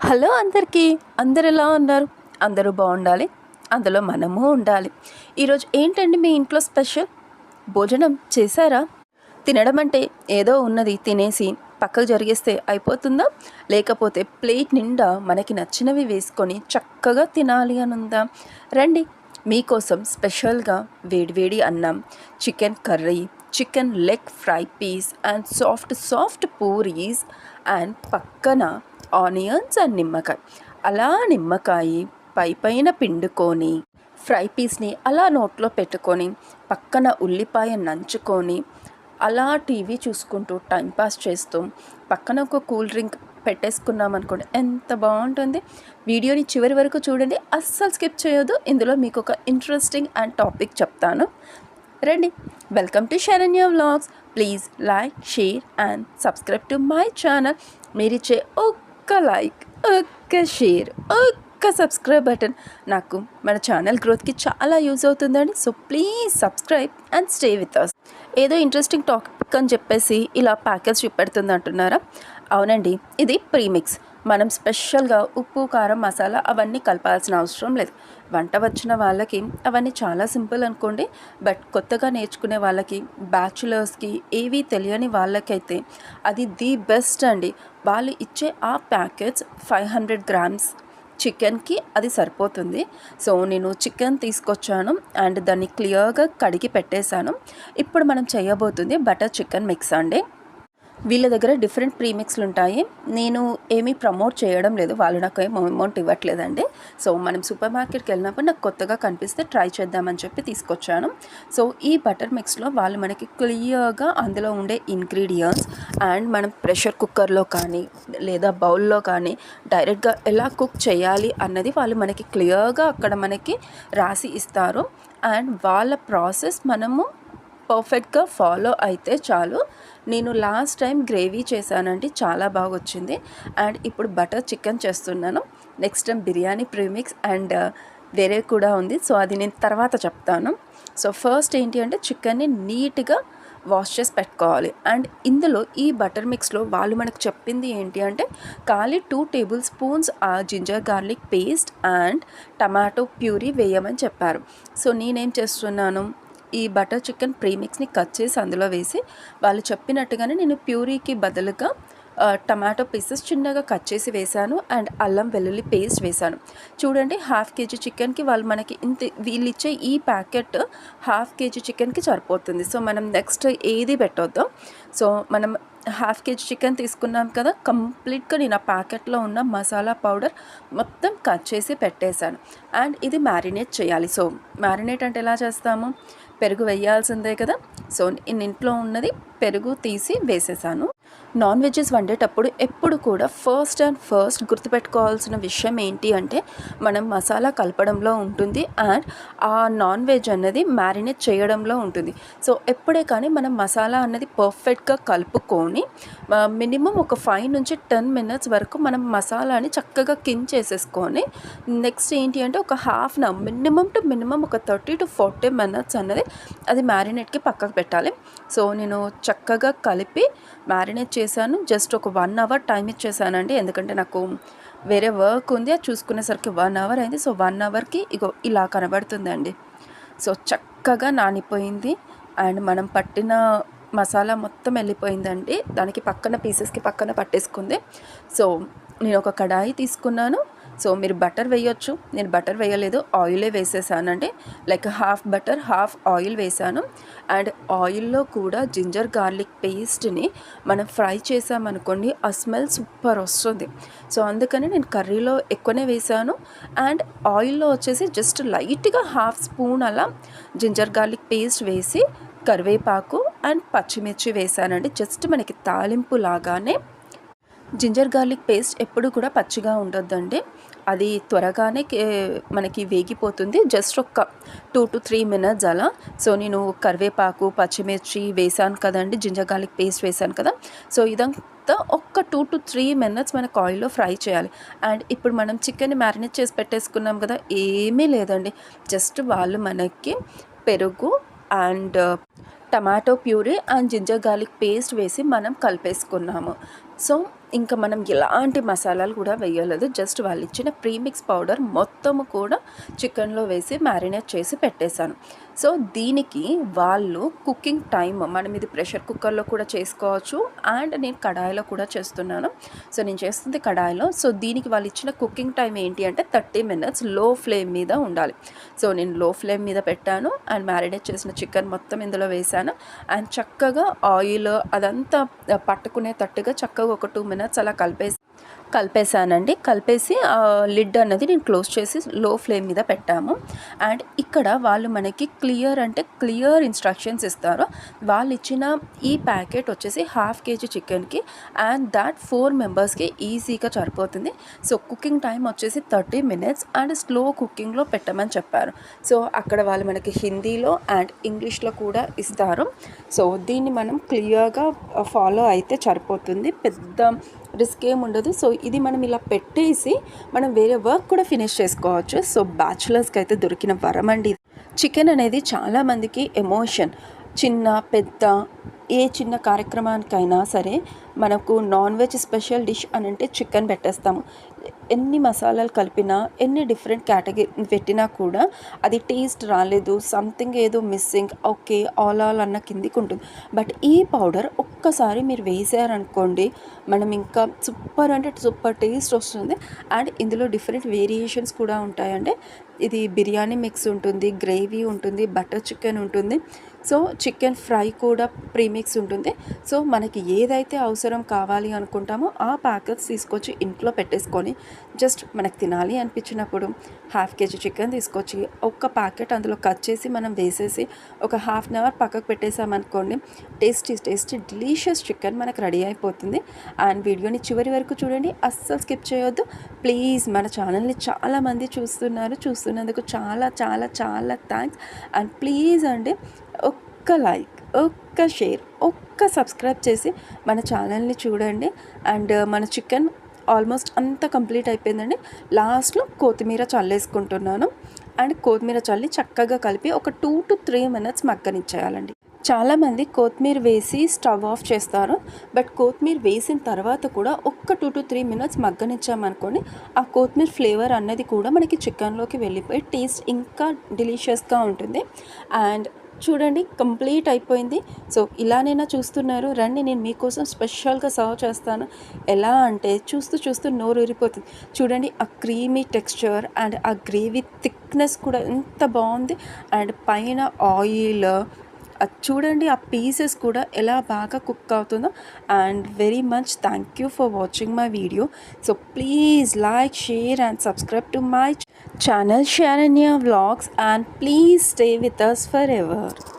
Hello అందరికీ. అందరు ఎలా ఉన్నారు? అందరూ బాగుండాలి. అందులో మనము ఉండాలి. ఈరోజు ఏంటండి మీ ఇంట్లో స్పెషల్? భోజనం చేశారా? తినడం అంటే ఏదో ఉన్నది తినేసి పక్కకు జరిగేస్తే అయిపోతుందా? లేకపోతే ప్లేట్ నిండా మనకి నచ్చినవి వేసుకొని చక్కగా తినాలి అని ఉందా రండి మీకోసం స్పెషల్గా వేడివేడి అన్నం chicken curry chicken leg fry piece and soft soft puris and పక్కన ఆనియన్స్ అండ్ నిమ్మకాయ. అలా నిమ్మకాయ పై పైన పిండుకొని ఫ్రై పీస్ని అలా నోట్లో పెట్టుకొని పక్కన ఉల్లిపాయ నంచుకొని అలా టీవీ చూసుకుంటూ టైంపాస్ చేస్తూ పక్కన ఒక కూల్ డ్రింక్ పెట్టేసుకున్నాం అనుకోండి ఎంత బాగుంటుంది. వీడియోని చివరి వరకు చూడండి. అస్సలు స్కిప్ చేయొద్దు. ఇందులో మీకు ఒక ఇంట్రెస్టింగ్ అండ్ టాపిక్ చెప్తాను. రండి. Welcome to Saranya vlogs. Please like share and subscribe to my channel. మీరిచ్చే ఒక్క లైక్ ఒక్క షేర్ ఒక్క సబ్స్క్రైబ్ బటన్ నాకు మన ఛానల్ గ్రోత్కి చాలా యూజ్ అవుతుందండి. So please subscribe and stay with us ఏదో ఇంట్రెస్టింగ్ టాపిక్ అని చెప్పేసి ఇలా ప్యాకేజ్ చూపెడుతుంది అంటున్నారా? అవునండి ఇది ప్రీమిక్స్. మనం స్పెషల్గా ఉప్పు కారం మసాలా అవన్నీ కలపాల్సిన అవసరం లేదు. వంట వచ్చిన వాళ్ళకి అవన్నీ చాలా సింపుల్ అనుకోండి. బట్ కొత్తగా నేర్చుకునే వాళ్ళకి బ్యాచులర్స్కి ఏవీ తెలియని వాళ్ళకైతే అది ది బెస్ట్ అండి. వాళ్ళు ఇచ్చే ఆ ప్యాకెట్స్ ఫైవ్ హండ్రెడ్ గ్రామ్స్ చికెన్కి అది సరిపోతుంది. సో నేను చికెన్ తీసుకొచ్చాను అండ్ దాన్ని క్లియర్గా కడిగి పెట్టేశాను. ఇప్పుడు మనం చేయబోతుంది బటర్ చికెన్ మిక్స్ అండి. వీళ్ళ దగ్గర డిఫరెంట్ ప్రీమిక్స్లు ఉంటాయి. నేను ఏమీ ప్రమోట్ చేయడం లేదు. వాళ్ళు నాకు ఏం అమౌంట్ ఇవ్వట్లేదండి. సో మనం సూపర్ మార్కెట్కి వెళ్ళినప్పుడు నాకు కొత్తగా కనిపిస్తే ట్రై చేద్దామని చెప్పి తీసుకొచ్చాను. సో ఈ బటర్ మిక్స్లో వాళ్ళు మనకి క్లియర్గా అందులో ఉండే ఇంగ్రీడియంట్స్ అండ్ మనం ప్రెషర్ కుక్కర్లో కానీ లేదా బౌల్లో కానీ డైరెక్ట్గా ఎలా కుక్ చేయాలి అన్నది వాళ్ళు మనకి క్లియర్గా అక్కడ మనకి రాసి ఇస్తారు. అండ్ వాళ్ళ ప్రాసెస్ మనము పర్ఫెక్ట్గా ఫాలో అయితే చాలు. నేను లాస్ట్ టైం గ్రేవీ చేశానండి చాలా బాగా వచ్చింది అండ్ ఇప్పుడు బటర్ చికెన్ చేస్తున్నాను. Next time biryani premix and వేరే కూడా ఉంది. సో అది నేను తర్వాత చెప్తాను. సో ఫస్ట్ ఏంటి అంటే చికెన్ని నీట్గా వాష్ చేసి పెట్టుకోవాలి. అండ్ ఇందులో ఈ బటర్ మిక్స్లో వాళ్ళు మనకు చెప్పింది ఏంటి అంటే ఖాళీ టూ టేబుల్ స్పూన్స్ ఆ ginger garlic paste and tomato puree వేయమని చెప్పారు. సో నేనేం చేస్తున్నాను? ఈ బటర్ చికెన్ ప్రీమిక్స్ని కట్ చేసి అందులో వేసి వాళ్ళు చెప్పినట్టుగానే నేను ప్యూరీకి బదులుగా టమాటో పీసెస్ చిన్నగా కట్ చేసి వేశాను అండ్ అల్లం వెల్లుల్లి పేస్ట్ వేశాను. చూడండి హాఫ్ కేజీ చికెన్కి వాళ్ళు మనకి ఇంత వీళ్ళు ఇచ్చే ఈ ప్యాకెట్ హాఫ్ కేజీ చికెన్కి సరిపోతుంది. సో మనం నెక్స్ట్ ఏది పెట్టొద్దాం. సో మనం హాఫ్ కేజీ చికెన్ తీసుకున్నాం కదా కంప్లీట్గా నేను ఆ ప్యాకెట్లో ఉన్న మసాలా పౌడర్ మొత్తం కట్ చేసి పెట్టేశాను. అండ్ ఇది మ్యారినేట్ చేయాలి. సో మ్యారినేట్ అంటే ఎలా చేస్తాము? పెరుగు వేయాల్సిందే కదా. సో నేను ఇంట్లో ఉన్నది పెరుగు తీసి వేసేసాను. నాన్ వెజెస్ వండేటప్పుడు ఎప్పుడు కూడా ఫస్ట్ అండ్ ఫస్ట్ గుర్తుపెట్టుకోవాల్సిన విషయం ఏంటి అంటే మనం మసాలా కలపడంలో ఉంటుంది అండ్ ఆ నాన్ వెజ్ అన్నది మ్యారినేట్ చేయడంలో ఉంటుంది. సో ఎప్పుడే కానీ మనం మసాలా అన్నది పర్ఫెక్ట్గా కలుపుకొని మినిమం ఒక ఫైవ్ నుంచి టెన్ మినిట్స్ వరకు మనం మసాలాని చక్కగా కిన్ చేసేసుకొని నెక్స్ట్ ఏంటి అంటే ఒక half an hour minimum to minimum ఒక థర్టీ టు ఫార్టీ మినిట్స్ అన్నది అది మ్యారినేట్కి పక్కకు పెట్టాలి. సో నేను చక్కగా కలిపి మ్యారినేట్ చేశాను. జస్ట్ ఒక వన్ అవర్ టైం ఇచ్చేసానండి. ఎందుకంటే నాకు వేరే వర్క్ ఉంది. అది చూసుకునేసరికి వన్ అవర్ అయింది. సో వన్ అవర్కి ఇగో ఇలా కనబడుతుందండి. సో చక్కగా నానిపోయింది. అండ్ మనం పట్టిన మసాలా మొత్తం వెళ్ళిపోయిందండి. దానికి పక్కన పీసెస్కి పక్కన పట్టేసుకుంది. సో నేను ఒక కడాయి తీసుకున్నాను. సో మీరు బటర్ వేయొచ్చు. నేను బటర్ వేయలేదు ఆయిలే వేసేసాను అంటే like half butter half oil వేసాను. అండ్ ఆయిల్లో కూడా జింజర్ గార్లిక్ పేస్ట్ని మనం ఫ్రై చేసామనుకోండి ఆ స్మెల్ సూపర్ వస్తుంది. సో అందుకని నేను కర్రీలో ఎక్కువనే వేసాను. అండ్ ఆయిల్లో వచ్చేసి జస్ట్ లైట్గా హాఫ్ స్పూన్ అలా జింజర్ గార్లిక్ పేస్ట్ వేసి కరివేపాకు అండ్ పచ్చిమిర్చి వేసానండి. జస్ట్ మనకి తాలింపు లాగానే జింజర్ గార్లిక్ పేస్ట్ ఎప్పుడు కూడా పచ్చిగా ఉండొద్దండి. అది త్వరగానే మనకి వేగిపోతుంది. జస్ట్ ఒక టూ టు త్రీ మినిట్స్ అలా. సో నేను కరివేపాకు పచ్చిమిర్చి వేసాను కదండి జింజర్ గార్లిక్ పేస్ట్ వేసాను కదా. సో ఇదంతా ఒక్క టూ టు త్రీ మినిట్స్ మనకు ఆయిల్లో ఫ్రై చేయాలి. అండ్ ఇప్పుడు మనం చికెన్ మ్యారినేట్ చేసి పెట్టేసుకున్నాం కదా ఏమీ లేదండి. జస్ట్ వాళ్ళు మనకి పెరుగు and tomato puree and ginger garlic paste వేసి మనం కలిపేసుకున్నాము. సో ఇంకా మనం ఎలాంటి మసాలాలు కూడా వేయలేదు. జస్ట్ వాళ్ళు ఇచ్చిన ప్రీమిక్స్ పౌడర్ మొత్తము కూడా చికెన్లో వేసి మ్యారినేట్ చేసి పెట్టేశాను. సో దీనికి వాళ్ళు కుకింగ్ టైం మనం ఇది ప్రెషర్ కుక్కర్లో కూడా చేసుకోవచ్చు అండ్ నేను కడాయిలో కూడా చేస్తున్నాను. సో నేను చేస్తుంది కడాయిలో. సో దీనికి వాళ్ళు ఇచ్చిన కుకింగ్ టైం ఏంటి అంటే థర్టీ మినిట్స్లో ఫ్లేమ్ మీద ఉండాలి. సో నేను లో ఫ్లేమ్ మీద పెట్టాను అండ్ మ్యారినేట్ చేసిన చికెన్ మొత్తం ఇందులో వేసాను. అండ్ చక్కగా ఆయిల్ అదంతా పట్టుకునేటట్టుగా చక్కగా ఒక టూ మినిట్స్ అలా కలిపేసి కలిపేసానండి కలిపేసి లిడ్ అన్నది నేను క్లోజ్ చేసి లో ఫ్లేమ్ మీద పెట్టాము. అండ్ ఇక్కడ వాళ్ళు మనకి క్లియర్ అంటే క్లియర్ ఇన్స్ట్రక్షన్స్ ఇస్తారు. వాళ్ళు ఇచ్చిన ఈ ప్యాకెట్ వచ్చేసి హాఫ్ కేజీ చికెన్కి అండ్ దాట్ ఫోర్ మెంబర్స్కి ఈజీగా సరిపోతుంది. సో కుకింగ్ టైం వచ్చేసి థర్టీ మినిట్స్ అండ్ స్లో కుకింగ్లో పెట్టమని చెప్పారు. సో అక్కడ వాళ్ళు మనకి హిందీలో అండ్ ఇంగ్లీష్లో కూడా ఇస్తారు. సో దీన్ని మనం క్లియర్గా ఫాలో అయితే సరిపోతుంది. పెద్ద రిస్క్ ఏమి ఉండదు. సో ఇది మనం ఇలా పెట్టేసి మనం వేరే వర్క్ కూడా ఫినిష్ చేసుకోవచ్చు. సో బ్యాచులర్స్కి అయితే దొరికిన వరం అండి చికెన్ అనేది చాలామందికి ఎమోషన్ చిన్న పెద్ద ఏ చిన్న కార్యక్రమానికైనా సరే మనకు నాన్ వెజ్ స్పెషల్ డిష్ అని అంటే చికెన్ పెట్టేస్తాము. ఎన్ని మసాలాలు కలిపినా ఎన్ని డిఫరెంట్ కేటగిరీ పెట్టినా కూడా అది టేస్ట్ రాలేదు సంథింగ్ ఏదో మిస్సింగ్ ఓకే ఆల్ ఆల్ అన్న కిందికి ఉంటుంది. బట్ ఈ పౌడర్ ఒక్కసారి మీరు వేసారనుకోండి మనం ఇంకా సూపర్ అంటే సూపర్ టేస్ట్ వస్తుంది. అండ్ ఇందులో డిఫరెంట్ వేరియేషన్స్ కూడా ఉంటాయండి. ఇది బిర్యానీ మిక్స్ ఉంటుంది గ్రేవీ ఉంటుంది బటర్ చికెన్ ఉంటుంది. సో చికెన్ ఫ్రై కూడా ప్రీమిక్స్ ఉంటుంది. సో మనకి ఏదైతే అవసరం కావాలి అనుకుంటామో ఆ ప్యాకెట్స్ తీసుకొచ్చి ఇంట్లో పెట్టేసుకొని జస్ట్ మనకు తినాలి అనిపించినప్పుడు హాఫ్ కేజీ చికెన్ తీసుకొచ్చి ఒక్క ప్యాకెట్ అందులో కట్ చేసి మనం వేసేసి ఒక హాఫ్ అన్ అవర్ పక్కకు పెట్టేసామనుకోండి టేస్టీ టేస్టీ డెలీషియస్ చికెన్ మనకు రెడీ అయిపోతుంది. అండ్ వీడియోని చివరి వరకు చూడండి అస్సలు స్కిప్ చేయొద్దు. ప్లీజ్ మన ఛానల్ని చాలామంది చూస్తున్నారు చేస్తున్నందుకు చాలా చాలా చాలా థ్యాంక్స్ అండ్ ప్లీజ్ అండి ఒక్క లైక్ ఒక్క షేర్ ఒక్క సబ్స్క్రైబ్ చేసి మన ఛానల్ని చూడండి. అండ్ uh, మన చికెన్ ఆల్మోస్ట్ అంతా కంప్లీట్ అయిపోయిందండి. లాస్ట్లో కొత్తిమీర చల్లేసుకుంటున్నాను. అండ్ కొత్తిమీర చల్లి చక్కగా కలిపి ఒక టూ టు త్రీ మినిట్స్ మగ్గనిచ్చేయాలండి. చాలామంది కొత్తిమీర వేసి స్టవ్ ఆఫ్ చేస్తారు. బట్ కొత్తిమీర వేసిన తర్వాత కూడా ఒక్క టూ టు త్రీ మినిట్స్ మగ్గనిచ్చామనుకోండి ఆ కొత్తిమీర ఫ్లేవర్ అన్నది కూడా మనకి చికెన్లోకి వెళ్ళిపోయి టేస్ట్ ఇంకా డెలిషియస్గా ఉంటుంది. అండ్ చూడండి కంప్లీట్ అయిపోయింది. సో ఇలానైనా చూస్తున్నారు. రండి నేను మీకోసం స్పెషల్గా సర్వ్ చేస్తాను. ఎలా అంటే చూస్తూ చూస్తూ నోరు ఊరిపోతుంది. చూడండి ఆ క్రీమీ టెక్స్చర్ అండ్ ఆ గ్రేవీ థిక్నెస్ కూడా ఎంత బాగుంది. అండ్ పైన ఆయిల్ చూడండి ఆ పీసెస్ కూడా ఎలా బాగా కుక్ అవుతుందో. And very much thank you for watching my video so please like share and subscribe to my channel Sharanya vlogs and please stay with us forever